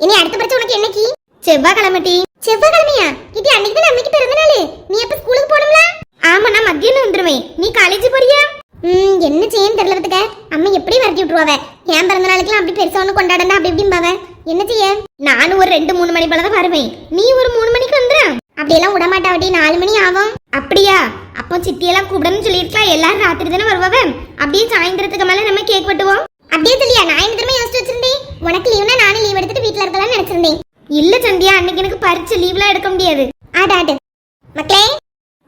இனி அடுத்த பரிச்சை உனக்கு என்னைக்கு? செவ்வாய்க்கிழமை டி செவ்வாய்க்கிழமையா? இது அன்னைக்கு தான் அன்னைக்கு பிறந்த நாள். நீ எப்ப ஸ்கூலுக்கு போகணும்ல? ஆமா நான் மத்தியானம் வந்துருவேன். நீ காலேஜ் போறியா? ம் என்ன செய்யன்னு தெரியல பத்துக்க அம்மா எப்படி வரட்டி விட்டுருவாவ? என் பிறந்த நாளுக்குலாம் அப்படி பெருசா ஒண்ணு கொண்டாடண்டா அப்படி இப்படிம்பாவ என்ன செய்ய? நானும் ஒரு ரெண்டு மூணு மணி போல தான் வருவேன். நீ ஒரு மூணு மணிக்கு வந்துரு. அப்படியெல்லாம் விட மாட்டாவட்டி நாலு மணி ஆகும். அப்படியா? அப்போ சித்தியெல்லாம் கூப்பிடணும்னு சொல்லியிருக்கலாம். எல்லாரும் ராத்திரி தானே வருவாவ? அப்படியே சாயந்தரத்துக்கு மேல நம்ம கேக் வெட்டுவோம். அப்படியே சொல்லியா? நான் இந்த தடவை யோசிச்சு வச்சிருந்தேன் உனக்கு லீவ்னா நானும் லீவ் எடுத்துட்டு வீட்ல இருக்கலாம்னு நினைச்சிருந்தேன் இல்ல சந்தியா அன்னைக்கு எனக்கு பரிச்சு லீவ்லாம் எடுக்க முடியாது. ஆடு. மக்களே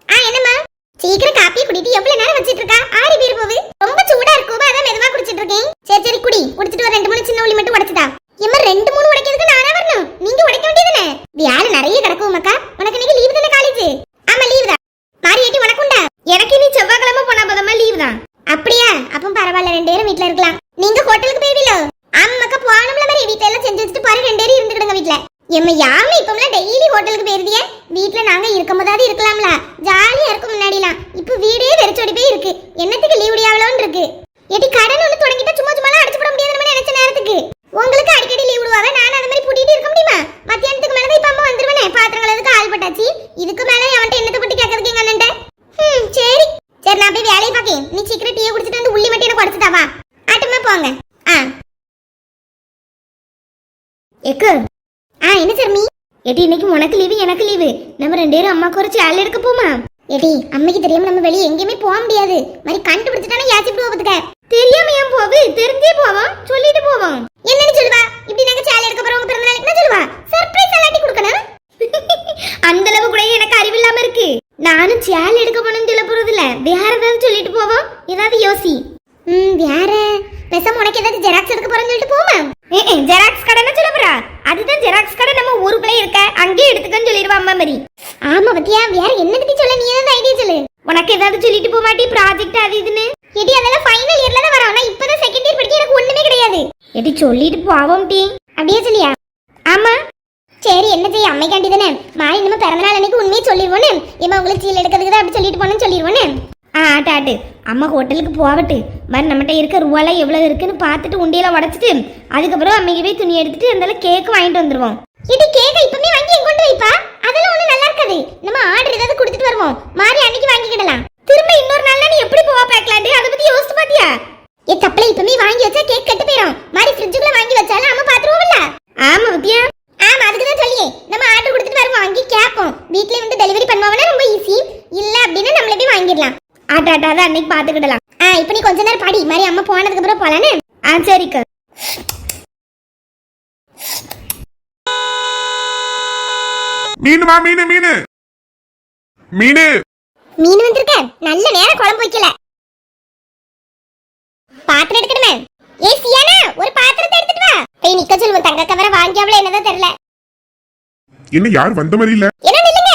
ஆ என்னம்மா சீக்கிரம் காப்பி குடிட்டு எவ்வளவு நேரம் வச்சிட்டு இருக்கா ஆறி பேர் போகுது ரொம்ப சூடா இருக்கும் அதான் மெதுவா குடிச்சிட்டு இருக்கேன் சரி சரி குடி குடிச்சிட்டு ஒரு ரெண்டு மூணு சின்ன உள்ளி மட்டும் உடைச்சுதா எம்மா ரெண்டு மூணு உடைக்கிறதுக்கு நானா வரணும் நீங்க உடைக்க வேண்டியதுனே வேலை நிறைய கிடக்கும் மக்கா உனக்கு இன்னைக்கு லீவு தானே காலேஜ் ஆமா லீவு தான் மாறி ஏட்டி உனக்கு உண்டா எனக்கு இனி செவ்வாய்க்கிழமை போனா போதமா லீவு தான் அப்படியா அப்போ பரவாயில்ல ரெண்டு பேரும் வீட்ல இருக்கலாம் நீங்க ஹோட்டலுக்கு போயிடுவீங்களோ ஆமாக்கா போகணும்ல மாதிரி வீட்ல எல்லாம் செஞ்சு வச்சுட்டு பாரு ரெண்டு பேரும் இருந்துக்கிடுங்க வீட்ல எம்ம யாம இப்பமெல்லாம் டெய்லி ஹோட்டலுக்கு போயிருதியே வீட்ல நாங்க இருக்கும் போதாவது இருக்கலாம்ல. ஜாலியா இருக்கும் முன்னாடிலாம். இப்போ வீடே வெறிச்சோடி போய் இருக்கு. என்னத்துக்கு லீவ் விடியாவலோன்னு இருக்கு. எடி கடன் ஒண்ணு தொடங்கிட்டா சும்மா சும்மா அடிச்சு போட முடியாது நம்ம நினைச்ச நேரத்துக்கு. உங்களுக்கு அடிக்கடி லீவ் விடுவாங்க. நான் அந்த மாதிரி பூட்டிட்டு இருக்க முடியுமா? மத்தியானத்துக்கு மேல தான் இப்ப அம்மா வந்துருவேனே. பாத்திரங்கள் எதுக்கு ஆள் பட்டாச்சு. இதுக்கு மேல அவன்கிட்ட என்னத்தை பத்தி கேட்கறதுக்கு எங்க அண்ணன்ட்ட? ம் சரி. சரி நான் போய் வேலையை பார்க்கேன். நீ சீக்கிரம் டீயை குடிச்சிட்டு வந்து உள்ளி மட்டும் எனக்கு உடச்சுட்டா வா போங்க. ஆ. எக்கு ஆ என்ன சர்மி எடி இன்னைக்கு உனக்கு லீவு எனக்கு லீவு நம்ம ரெண்டு பேரும் அம்மா ஒரு ஆள் எடுக்க போமா? எடி அம்மைக்கு தெரியாம நம்ம வெளியே எங்கேயுமே போக முடியாது. மாதிரி கண்டுபிடிச்சிட்டானே யாச்சிட்டு போவதுக்க தெரியாம ஏன் போவு? தெரிஞ்சே போவோம் சொல்லிட்டு போவோம் என்னன்னு சொல்லுவா? இப்படி நாங்க சேல் எடுக்க போறோம் பிறந்த நாளைக்கு என்ன சொல்லுவா? சர்ப்ரைஸ் எல்லாட்டி கொடுக்கணும்? அந்த அளவு கூட எனக்கு அறிவில்லாம இருக்கு. நானும் சேல் எடுக்க போனேன்னு சொல்ல போறது இல்ல வேற ஏதாவது சொல்லிட்டு போவோம் ஏதாவது யோசி. ம் வேற. பேசாம உனக்கு ஏதாவது ஜெராக்ஸ் எடுக்க போறேன்னு சொல்லிட்டு போமா? ஜெராக்ஸ் கடைன்னு சொல்ல போறா? அதுதான் ஜெராக்ஸ் கடை நம்ம ஊருக்குள்ளே இருக்க அங்கேயே எடுத்துக்கன்னு சொல்லிடுவா அம்மா மாதிரி ஆமா பத்தியா வேற என்ன பத்தி சொல்ல? நீ ஏதாவது ஐடியா சொல்லு. உனக்கு ஏதாவது சொல்லிட்டு போக மாட்டி ப்ராஜெக்ட் அது இதுன்னு? எடி அதெல்லாம் ஃபைனல் இயர்ல தான் வரோம். நான் இப்பதான் செகண்ட் இயர் படிக்க எனக்கு ஒண்ணுமே கிடையாது. எடி சொல்லிட்டு போவோம் டி. அப்படியே சொல்லியா? ஆமா. சரி என்ன செய்ய? அம்மைக்காண்டி தானே. மாறி நம்ம பிறந்த நாள் அன்னைக்கு உண்மையை சொல்லிடுவோன்னு இம்மா உங்களுக்கு சீல் எடுக்கிறதுக்கு தான் அப்படி சொல்லிட்டு போனேன்னு சொல்லிடுவோன்னு ஆ ஆட்டு ஆட்டு. அம்மா ஹோட்டலுக்கு போகட்டு. மாதிரி நம்மகிட்ட இருக்க ரூபாலாம் எவ்வளவு இருக்குன்னு பார்த்துட்டு உண்டியில உடச்சிட்டு அதுக்கப்புறம் அம்மைக்கு போய் துணி எடுத்துட்டு அந்த கேக் வாங்கிட்டு வந்துருவோம். இது கேக்க இப்பமே வாங்கி எங்க கொண்டு வைப்பா? அதெல்லாம் ஒண்ணு நல்லா இருக்காது. நம்ம ஆர்டர் ஏதாவது கொடுத்துட்டு வருவோம். மாறி அன்னைக்கு வாங்கிக்கிடலாம். திரும்ப இன்னொரு நாள்ல நீ எப்படி போவா பேக்கலாண்டு அதை பத்தி யோசிச்சு பாத்தியா? ஏ தப்பல இப்பமே வாங்கி வச்சா கேக் கெட்டு போயிடும் மாறி ஃப்ரிட்ஜுக்குள்ள வாங்கி வச்சாலும் அம்மா பாத்துருவோம்ல ஆமா பத்தியா ஆமா அதுக்கு தான் சொல்லியே. நம்ம ஆர்டர் கொடுத்துட்டு வருவோம். வாங்கி கேட்போம். வீட்லயே வந்து டெலிவரி பண்ணுவாங்கன்னா ரொம்ப ஈஸி இல்ல அப்படின்னா நம்மளே போய் வாங்கிடலாம். ஆட்டா ஆட்டா தான் அன்னைக்கு பாத்துக்கிடலாம் ஆ இப்போ நீ கொஞ்ச நேரம் பாடி. மாதிரி அம்மா போனதுக்கு அப்புறம் போலானே ஆ சரிக்கா. மீனுமா மீனு மீனு? மீனு? மீன் வந்திருக்க. நல்ல நேரம் குழம்பு வைக்கல. பாத்திரம் எடுக்கணுமே. ஏ சியானா ஒரு பாத்திரத்தை எடுத்துட்டு வா. போய் நிக்க சொல்லுவோம் தங்க கவரை வாங்கியாவல என்னதான் தெரியல. என்ன யார் வந்த மாதிரி இல்ல? என்ன நில்லுங்க.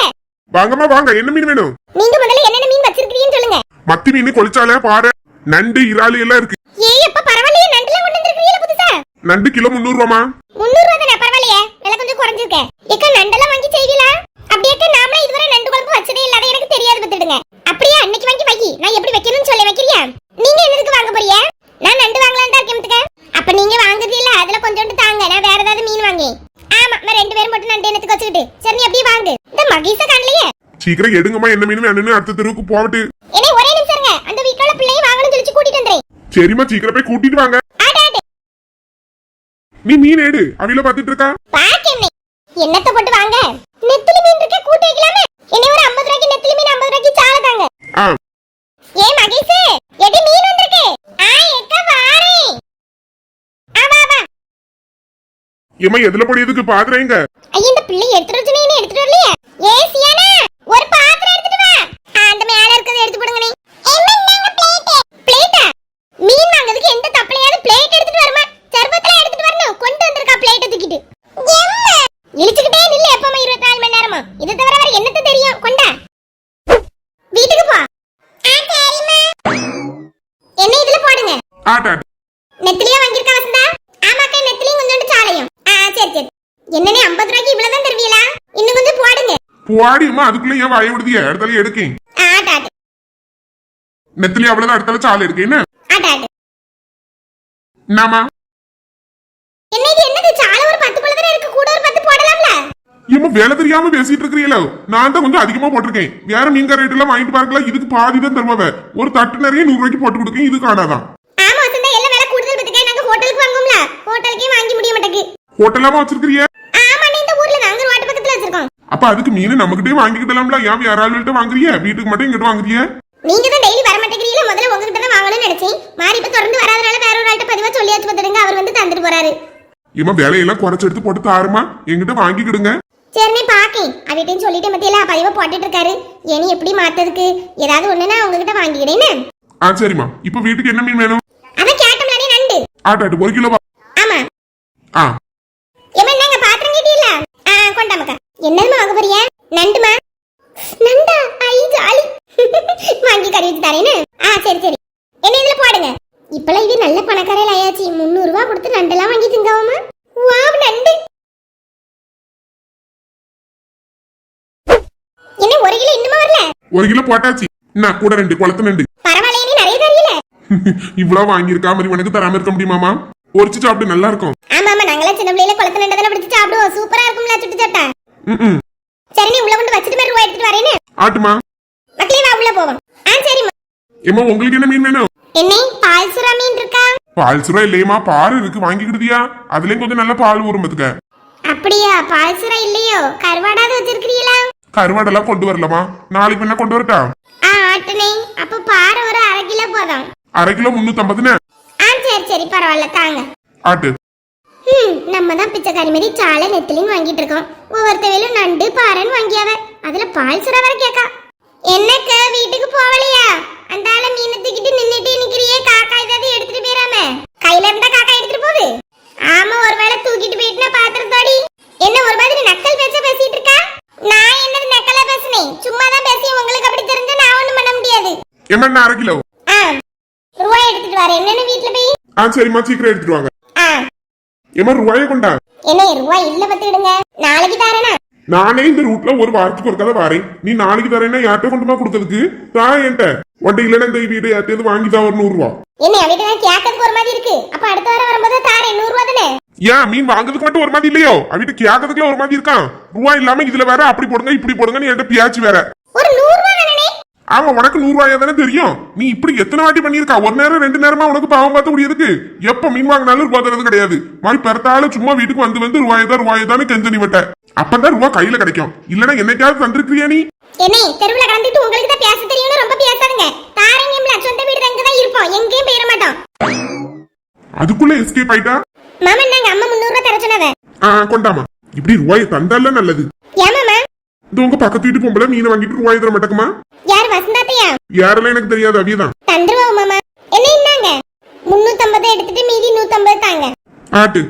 வாங்கம்மா வாங்க. என்ன மீன் வேணும்? நீங்க முதல்ல என்னென்ன மீன் வச்சிருக்கீங்கன்னு சொல்லுங்க. மத்தி மீன் கொளிச்சால பாறை நண்டு இறாலு எல்லாம் இருக்கு. ஏய் அப்ப பரவாயில்லையே நண்டுல கொண்டு வந்திருக்கீங்களா புதுசா? நண்டு கிலோ முந்நூறு ரூபாமா முந்நூறு ரூபா தானே பரவாயில்லையே. விலை கொஞ்சம் குறைஞ்சிருக்க. ஏக்கா நண்டெல்லாம் வாங்கி செய்வீங்களா அப்படியே நாமளே இதுவரை நண்டு குழம்பு வச்சதே இல்லாத எனக்கு தெரியாது பத்துடுங்க அப்படியே அன்னைக்கு வாங்கி வை நான் எப்படி வைக்கணும்னு சொல்லி வைக்கிறியா நீங்க என்னதுக்கு வாங்க போறியா நான் நண்டு வாங்கலாம் தான் இருக்கேன் அப்ப நீங்க வாங்குறது இல்ல அதுல கொஞ்சோண்டு தாங்க நான் வேற ஏதாவது மீன் வாங்கி ஆமா நான் ரெண்டு பேரும் மட்டும் நண்டு என்னத்துக்கு வச்சுக்கிட்டு சரி நீ அப்படியே வாங்கு இந்த மகேஷ காணலையே சீக்கிரம் எடுங்கம்மா என்ன மீன் வேணும்னு அடுத்த தெருவுக்கு போகட்டு. என்னை ஒரே நிமிஷம் இருங்க அந்த வீட்டோட பிள்ளையை வாங்கணும்னு சொல்லி கூட்டிட்டு வந்துறேன். சரிம்மா சீக்கிரம் போய் கூட்டிட்டு வாங்க. நீ மீன் எடு. அவில பாத்துட்டு இருக்கா? பாக்கு என்ன? என்னத்த போட்டு வாங்க? நெத்திலி மீன் இருக்க கூட்டி வைக்கலாமே? என்ன ஒரு 50 ரூபாய்க்கு நெத்திலி மீன் 50 ரூபாய்க்கு சால தாங்க. ஆ. ஏ மகேஷ் எடி மீன் வந்திருக்கு? ஆ எக்க வாரே. ஆ வா வா. ஏம்மா எதுல பொடியதுக்கு பாக்குறேங்க ஐய இந்த பிள்ளை எடுத்துட்டு வச்சுனே என்ன எடுத்துட்டு வரலையே ஏ சியானா ஒரு பாத்திரம் எடுத்துட்டு வா ஆ, அந்த மேல இருக்கிறத எடுத்து போடுங்க நீ பிளேட்டா மீன் வாங்குறதுக்கு எந்த தப்பலையாவது பிளேட் எடுத்துட்டு வருமா சர்பத்துல எடுத்துட்டு வரணும் கொண்டு வந்திருக்கா பிளேட்டை தூக்கிட்டு இழுச்சுக்கிட்டே நில்லு எப்பமா இருபத்தி நாலு மணி நேரமா இதை தவிர வேற என்னத்த தெரியும் கொண்டா வீட்டுக்கு போ என்ன இதுல போடுங்க ஆட்டா நெத்திலியா வாங்கியிருக்கா வசந்தா ஆமாக்கா நெத்திலியும் கொஞ்சோண்டு சாலையும் ஆ சரி சரி என்னனே 50 ரூபாய்க்கு இவ்வளவுதான் தருவீங்களா இன்னும் கொஞ்சம் போடுங்க. போடியம்மா அதுக்குள்ள ஏன் வாய விடுதிய இடத்துல எடுக்கேன். நெத்திலி அவ்வளவுதான் அடுத்தால சாலை இருக்கு என்ன? ஆட்டு ஆட்டு. என்னம்மா? என்ன இது என்னது சாலை ஒரு பத்து போல தானே இருக்கு? ஏமா வேலை தெரியாம பேசிட்டு இருக்கிறீங்களோ? நான் தான் கொஞ்சம் அதிகமா போட்டிருக்கேன். வேற மீன்கார ரேட் எல்லாம் வாங்கிட்டு பார்க்கலாம் இதுக்கு பாதி தான் தருவாவ ஒரு தட்டு நிறைய நூறு ரூபாய்க்கு போட்டு கொடுக்கேன் இது காணாதான். ஆமா வசந்தா எல்லாம் விலை கூடுதல் பத்துக்க நாங்க ஹோட்டலுக்கு வாங்குவோம்ல. ஹோட்டலுக்கே வாங்கி முடிய மாட்டேங்குது. ஹோட்டலாமா வச்சிருக்கிறிய ஆமா நீ இந்த ஊர்ல நாங்க வச்சிருக்கோம் அப்ப அதுக்கு மீன் நம்மகிட்டே வாங்கிக்கிட்டலாம்ல. ஏன் வேற ஆளுகிட்ட வாங்குறிய வீட்டுக்கு மட்டும் இங்கிட்ட வாங்குறிய நீங்க தான் டெய்லி வர மாட்டேங்கிறீங்களா முதல்ல உங்ககிட்ட தான் வாங்கணும்னு நினைச்சேன். மாறி இப்ப தொடர்ந்து வராதனால வேற ஒரு ஆள்கிட்ட பதிவா சொல்லியாச்சு பார்த்துடுங்க அவர் வந்து தந்துட்டு போறாரு. ஏமா வேலையெல்லாம் குறைச்சு எடுத்து போட்டு தாருமா? எங்கிட்ட வாங்கிக்கிடுங்க. சரி நீ பாக்கேன் அவட்டையும் சொல்லிட்டு மத்தியில பதிவா போட்டுட்டு இருக்காரு இனி எப்படி மாத்ததுக்கு ஏதாவது ஒண்ணுன்னா உங்ககிட்ட வாங்கிக்கிடேன்னு ஆ சரிம்மா. இப்ப வீட்டுக்கு என்ன மீன் வேணும்? அதான் கேட்டோம்லானே நண்டு. ஆட்டாட்டு ஒரு கிலோ ஆமா. ஆ. ஏமா என்னங்க பாத்திரம் கேட்டீங்களா ஆ கொண்டாமக்கா. என்னதுமா வாங்க போறிய? நண்டுமா? நண்டா? ஐ ஜாலி. வாங்கி கறி வச்சு தரேன்னு? ஆ சரி சரி. என்ன இதுல போடுங்க? இப்பெல்லாம் இது நல்ல பணக்காரையில் ஆயாச்சு. முந்நூறு ரூபாய் கொடுத்து நண்டெல்லாம் வாங்கி திங்காவமா வாவ் நண்டு. என்ன ஒரு கிலோ இன்னுமா வரல? ஒரு கிலோ போட்டாச்சு. நான் கூட ரெண்டு குளத்து நண்டு. பரவாயில்லையே நீ நிறைய தெரியல இவ்வளவு வாங்கியிருக்கா மாதிரி உனக்கு தராம இருக்க முடியுமாமா பொரிச்சு சாப்பிட்டு நல்லா இருக்கும். ஆமா ஆமா நாங்களாம் சின்ன பிள்ளையில குளத்து நண்டை தானே பிடிச்சு சாப்பிடுவோம். சூப்பரா இருக்கும்ல சுட்டு சாப்பிட்டா. ம் சரி நீ உள்ள கொண்டு வச்சுட்டு ரூபாய் எடுத்துட்டு வரேன்னு. ஆட்டுமா? மக்களே வா உள்ள போவோம். ஆ சரிம்மா ஏமா உங்களுக்கு என்ன மீன் வேணும்? என்னை பால் சுறா மீன் இருக்கா? பால் சுரா இல்லையம்மா பால் இருக்கு வாங்கிக்கிடுதியா? அதுலயும் கொஞ்சம் நல்ல பால் ஊறும் பாத்துக்க. அப்படியா பால் சுறா இல்லையோ? கருவாடாவது வச்சிருக்கிறீங்களா? கருவாடெல்லாம் கொண்டு வரலமா நாளைக்கு வேணா கொண்டு வரட்டா? ஆ ஆட்டுனே. அப்ப பாறை ஒரு அரை கிலோ போதும். அரை கிலோ முன்னூத்தம்பதுன்னு. ஆ சரி சரி பரவாயில்ல தாங்க. ஆட்டு. ம் நம்ம தான் பிச்சைக்காரி மாதிரி சாலை நெத்திலின்னு வாங்கிட்டு இருக்கோம். ஒவ்வொருத்தவையிலும் நண்டு பாறைன்னு வாங்கியாவ. அதுல பால் சுறா வர கேக்கா. என்னக்க வீட்டுக்கு போகலையா அந்த ஆள மீனை தூக்கிட்டு நின்னுட்டு நிக்கிறியே? காக்கா ஏதாவது எடுத்துட்டு போயிராம? கையில இருந்தா காக்கா எடுத்துட்டு போகுது ஆமா ஒருவேளை தூக்கிட்டு போயிட்டுனா பாத்திரத்தோடி என்ன ஒரு மாதிரி நக்கல் பேச்ச பேசிட்டு இருக்கா? நான் என்னது நக்கலா பேசுனேன்? சும்மா தான் பேசி உங்களுக்கு அப்படி தெரிஞ்சா நான் ஒண்ணும் பண்ண முடியாது. என்ன அரை கிலோ. ரூபாய் எடுத்துட்டு வரேன். என்னன்னு வீட்டுல போய்? ஆ சரிம்மா சீக்கிரம் எடுத்துட்டு வாங்க. ஏமா ரூபாயை கொண்டா? என்ன ரூபாய் இல்ல பத்துக்கிடுங்க நாளைக்கு தரேனா? நானே இந்த ரூட்ல ஒரு வாரத்துக்கு ஒரு கதை வரேன். நீ நாளைக்கு தரேன்னா யார்கிட்ட கொண்டுமா கொடுக்கறதுக்கு தான் என்கிட்ட உன்ட்ட இல்லைன்னா இந்த வீடு யார்கிட்ட வாங்கி தான் ஒரு நூறு ரூபா என்ன அவகிட்ட கேட்கறதுக்கு ஒரு மாதிரி இருக்கு. அப்ப அடுத்த வாரம் வரும்போது தாரேன். நூறு ரூபா தானே? ஏன் மீன் வாங்குறதுக்கு மட்டும் ஒரு மாதிரி இல்லையோ? அவகிட்ட கேட்கறதுக்குள்ள ஒரு மாதிரி இருக்கான். ரூபா இல்லாம இதுல வேற அப்படி போடுங்க இப்படி போடுங்கன்னு என்கிட்ட பியாச்சு வேற. ஒரு நூறு ஆமா உனக்கு நூறு ரூபாயா தானே தெரியும்? நீ இப்படி எத்தனை வாட்டி பண்ணியிருக்கா? ஒரு நேரம் ரெண்டு நேரமா உனக்கு பாவம் பார்த்து முடியிருக்கு எப்ப மீன் வாங்கினாலும் ரூபா தரது கிடையாது. மாதிரி பெறத்தாலும் சும்மா வீட்டுக்கு வந்து வந்து ரூபாய் தான் ரூபாய் தான் கெஞ்சனி விட்ட. அப்பதான் ரூபா கையில கிடைக்கும். இல்லன்னா என்னைக்காவது தந்திருக்கிறியா நீ? என்ன தெருவுல கடந்துட்டு உங்களுக்கு தான் பேச தெரியும்னு ரொம்ப பேசாதுங்க. தாரேங்கம்ல சொந்த வீடு அங்க தான் இருப்போம். எங்கேயும் போயிட மாட்டோம். அதுக்குள்ள எஸ்கேப் ஆயிட்டா? மாமா நாங்க அம்மா முந்நூறு ரூபா தர சொன்னவ ஆ கொண்டாமா இப்படி ரூபாய் தந்தால நல்லது. இது உங்க பக்கத்து வீட்டு பொம்பளை மீனை வாங்கிட்டு ரூபாய் தர மாட்டேக்குமா யார் வசந்தாத்தையா? யாரெல்லாம் எனக்கு தெரியாது அவியதான். தந்துருவோம் மாமா. என்ன இன்னாங்க? முன்னூத்தம்பது எடுத்துட்டு மீதி நூத்தம்பது தாங்க. ஆட்டு.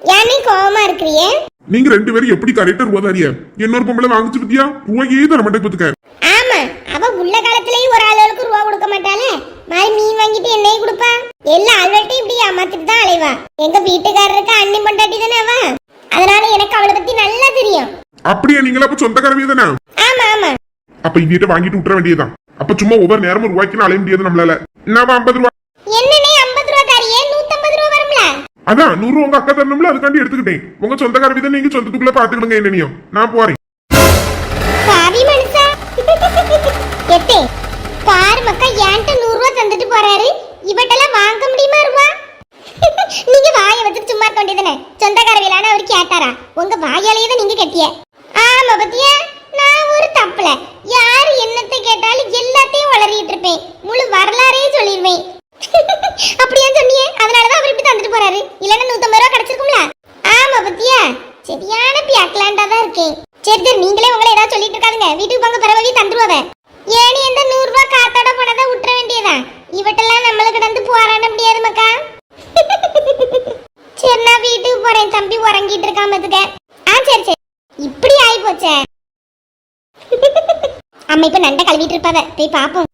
ஏன்னே கோவமா இருக்கிறியே? நீங்க ரெண்டு பேரும் எப்படி கரெக்டா ரூபா தாரியா இன்னொரு பொம்பளை வாங்கிச்சு பத்தியா? ரூபாயே தர மாட்டேன் பத்துக்க. ஆமா. அவ உள்ள காலத்திலயும் ஒரு ஆளுகளுக்கு ரூபா கொடுக்க மாட்டாளே. மாதிரி மீன் வாங்கிட்டு என்னையும் கொடுப்பா? எல்லா ஆள்கள்ட்டையும் இப்படி ஏமாத்திட்டு தான் அலைவா. எங்க வீட்டுக்காரருக்கு அண்ணி பொண்டாட்டி தானே அவ? அதனால எனக்கு அவளை பத்தி நல்லா தெரியும். அப்படியா நீங்களா? அப்ப சொந்தக்காரவிய தானே? அப்ப இவகிட்ட வாங்கிட்டு விட்டுற வேண்டியதுதான். அப்ப சும்மா ஒவ்வொரு நேரமும் ரூபாய்க்கு அலைய முடியாது நம்மளால. என்னவா ஐம்பது ரூபா? அதான் நூறு உங்க அக்கா தரணும்ல அதுக்காண்டி எடுத்துக்கிட்டேன். உங்க சொந்தக்காரவி தான் நீங்க சொந்தத்துக்குள்ள பாத்துக்கிடுங்க என்னனையும் நான் போறேன். பாரு மக்கா என்கிட்ட நூறு ரூபா தந்துட்டு போறாரு. இவட்டெல்லாம் வாங்க முடியுமா ரூபா? நீங்க வாயை வச்சுட்டு சும்மா இருக்க வேண்டியதானே சொந்தக்கார வேளான அவர் கேட்டாரா? உங்க வாயாலேயே தான் நீங்க கட்டிய. ஆமா பத்தியா? நான் ஒரு தப்புல. யாரு என்னத்தை கேட்டாலும் எல்லாத்தையும் வளரிட்டு இருப்பேன். முழு வரலாறே சொல்லிடுவேன் அப்படியா சொன்னியே அதனாலதான் அவர் இப்படி தந்துட்டு போறாரு இல்லன்னா நூத்தம்பது ரூபா கிடைச்சிருக்கும்ல ஆமா பத்தியா சரியான பியாக்லாண்டா தான் இருக்கேன் சரி சரி நீங்களே உங்களை ஏதாவது சொல்லிட்டு இருக்காதுங்க வீட்டுக்கு போங்க பிறகு தந்துருவாவ ஏனி எந்த நூறு ரூபாய் காத்தோட போனதை விட்டுற வேண்டியதா இவட்டெல்லாம் நம்மளுக்கு கிடந்து போராட முடியாது மக்கா சரி நான் வீட்டுக்கு போறேன் தம்பி உறங்கிட்டு இருக்காம பாத்துக்க ஆ சரி சரி இப்படி இப்ப நண்டை கழுவிட்டு இருப்பாவ. போய் பாப்போம்.